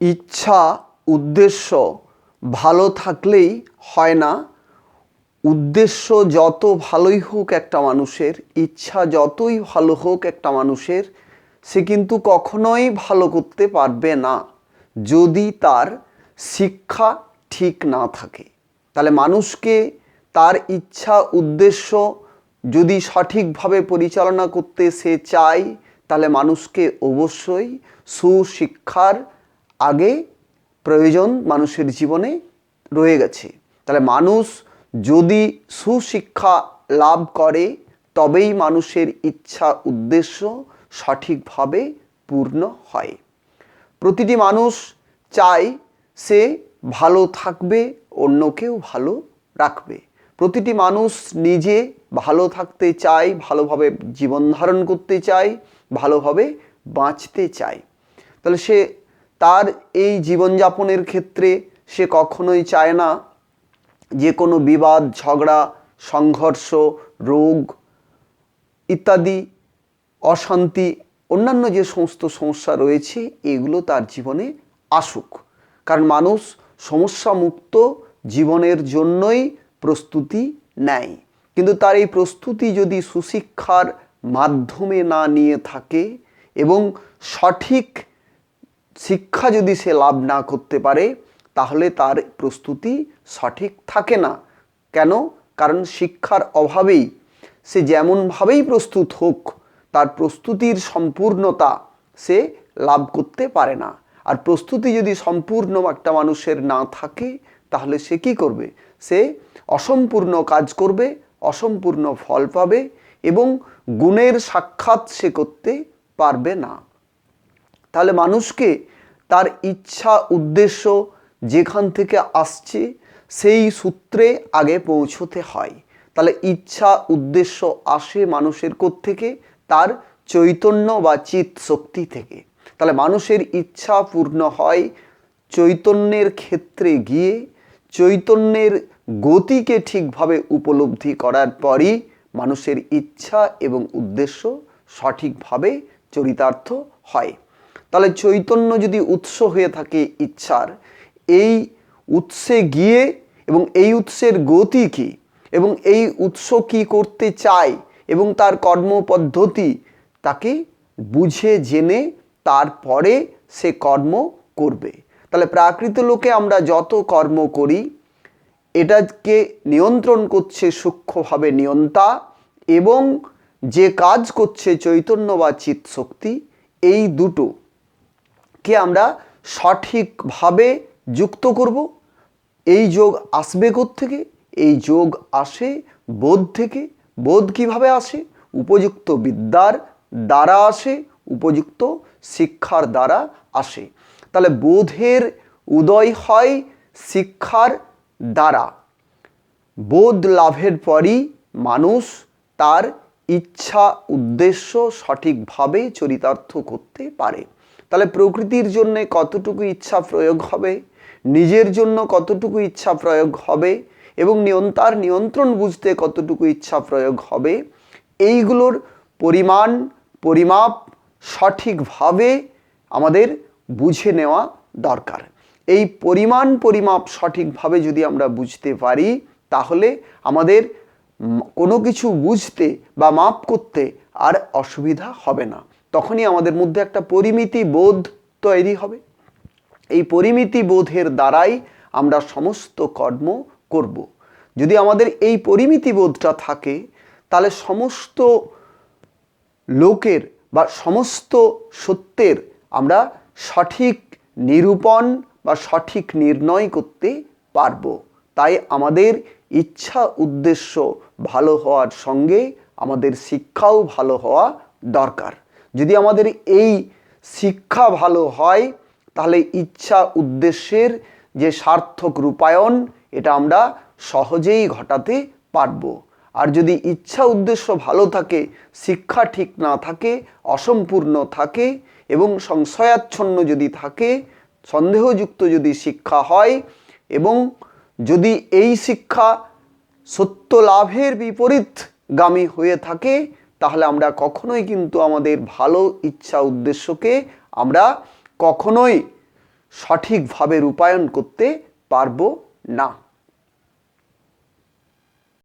ইচ্ছা, উদ্দেশ্য ভালো থাকলেই হয় না। উদ্দেশ্য যত ভালোই হোক একটা মানুষের, ইচ্ছা যতই ভালো হোক একটা মানুষের, সে কিন্তু কখনোই ভালো করতে পারবে না যদি তার শিক্ষা ঠিক না থাকে। তাহলে মানুষকে তার ইচ্ছা, উদ্দেশ্য যদি সঠিকভাবে পরিচালনা করতে সে চায়, তাহলে মানুষকে অবশ্যই সুশিক্ষার আগে প্রয়োজন মানুষের জীবনে রয়ে গেছে। তাহলে মানুষ যদি সুশিক্ষা লাভ করে, তবেই মানুষের ইচ্ছা উদ্দেশ্য সঠিকভাবে পূর্ণ হয়। প্রতিটি মানুষ চায় সে ভালো থাকবে, অন্যকেও ভালো রাখবে। প্রতিটি মানুষ নিজে ভালো থাকতে চায়, ভালোভাবে জীবন ধারণ করতে চায়, ভালোভাবে বাঁচতে চায়। তাহলে সে তার এই জীবনযাপনের ক্ষেত্রে সে কখনোই চায় না যে কোনো বিবাদ, ঝগড়া, সংঘর্ষ, রোগ ইত্যাদি, অশান্তি, অন্যান্য যে সমস্ত সমস্যা রয়েছে, এগুলো তার জীবনে আসুক। কারণ মানুষ সমস্যা মুক্ত জীবনের জন্যই প্রস্তুতি নেয়। কিন্তু তার এই প্রস্তুতি যদি সুশিক্ষার মাধ্যমে না নিয়ে থাকে এবং সঠিক শিক্ষা যদি সে লাভ না করতে পারে, তাহলে তার প্রস্তুতি সঠিক থাকে না। কেন? কারণ শিক্ষার অভাবেই সে যেমনভাবেই প্রস্তুত হোক, তার প্রস্তুতির সম্পূর্ণতা সে লাভ করতে পারে না। আর প্রস্তুতি যদি সম্পূর্ণ একটা মানুষের না থাকে, তাহলে সে কি করবে? সে অসম্পূর্ণ কাজ করবে, অসম্পূর্ণ ফল পাবে এবং গুণের সাক্ষাৎ সে করতে পারবে না। তাহলে মানুষকে তার ইচ্ছা, উদ্দেশ্য যেখান থেকে আসছে সেই সূত্রে আগে পৌঁছতে হয়। তাহলে ইচ্ছা, উদ্দেশ্য আসে মানুষের থেকে তার চৈতন্য বা চিত শক্তি থেকে। তাহলে মানুষের ইচ্ছা পূর্ণ হয় চৈতন্যের ক্ষেত্রে গিয়ে, চৈতন্যের গতিকে ঠিকভাবে উপলব্ধি করার পরই মানুষের ইচ্ছা এবং উদ্দেশ্য সঠিকভাবে চরিতার্থ হয়। তাহলে চৈতন্য যদি উৎস হয়ে থাকে ইচ্ছার, এই উৎসে গিয়ে এবং এই উৎসের গতি কী? এবং এই উৎস কী করতে চায় এবং তার কর্মপদ্ধতি তাকে বুঝে, জেনে তারপরে সে কর্ম করবে। তাহলে প্রাকৃত লোকে আমরা যত কর্ম করি, এটাকে নিয়ন্ত্রণ করছে সূক্ষ্মভাবে নিয়ন্তা এবং যে কাজ করছে চৈতন্য বা চিৎ শক্তি এই দুটো কে আমরা সঠিকভাবে যুক্ত করব? এই যোগ আসবে থেকে এই যোগ আসে বোধ থেকে। বোধ কীভাবে আসে? উপযুক্ত বিদ্যার দ্বারা আসে, উপযুক্ত শিক্ষার দ্বারা আসে। তাহলে বোধের উদয় হয় শিক্ষার দ্বারা। বোধ লাভের পরই মানুষ তার ইচ্ছা, উদ্দেশ্য সঠিকভাবে চরিতার্থ করতে পারে। তাহলে প্রকৃতির জন্য কতটুকু ইচ্ছা প্রয়োগ হবে? নিজের জন্য কতটুকু ইচ্ছা প্রয়োগ হবে? এবং নিয়ন্তার নিয়ন্ত্রণ বুঝতে কতটুকু ইচ্ছা প্রয়োগ হবে? এইগুলোর পরিমাণ, পরিমাপ সঠিকভাবে আমাদের বুঝে নেওয়া দরকার। এই পরিমাণ, পরিমাপ সঠিকভাবে যদি আমরা বুঝতে পারি, তাহলে আমাদের কোনো কিছু বুঝতে বা মাপ করতে আর অসুবিধা হবে না। তখনই আমাদের মধ্যে একটা পরিমিতি বোধ তৈরি হবে। এই পরিমিতি বোধের দ্বারাই আমরা সমস্ত কর্ম করব। যদি আমাদের এই পরিমিতি বোধটা থাকে, তাহলে সমস্ত লোকের বা সমস্ত সত্যের আমরা সঠিক নিরূপণ বা সঠিক নির্ণয় করতে পারব। তাই আমাদের ইচ্ছা উদ্দেশ্য ভালো হওয়ার সঙ্গে আমাদের শিক্ষাও ভালো হওয়া দরকার। যদি আমাদের এই শিক্ষা ভালো হয়, তাহলে ইচ্ছা উদ্দেশ্যের যে সার্থক রূপায়ণ, এটা আমরা সহজেই ঘটাতে পারব। আর যদি ইচ্ছা উদ্দেশ্য ভালো থাকে, শিক্ষা ঠিক না থাকে, অসম্পূর্ণ থাকে, এবং সংশয়াচ্ছন্ন যদি থাকে, সন্দেহযুক্ত যদি শিক্ষা হয়, এবং যদি এই শিক্ষা সত্য লাভের বিপরীতগামী হয়ে থাকে তাহলে আমরা কখনোই কিন্তু আমাদের ভালো ইচ্ছা উদ্দেশ্যকে আমরা কখনোই সঠিকভাবে রূপায়ণ করতে পারব না।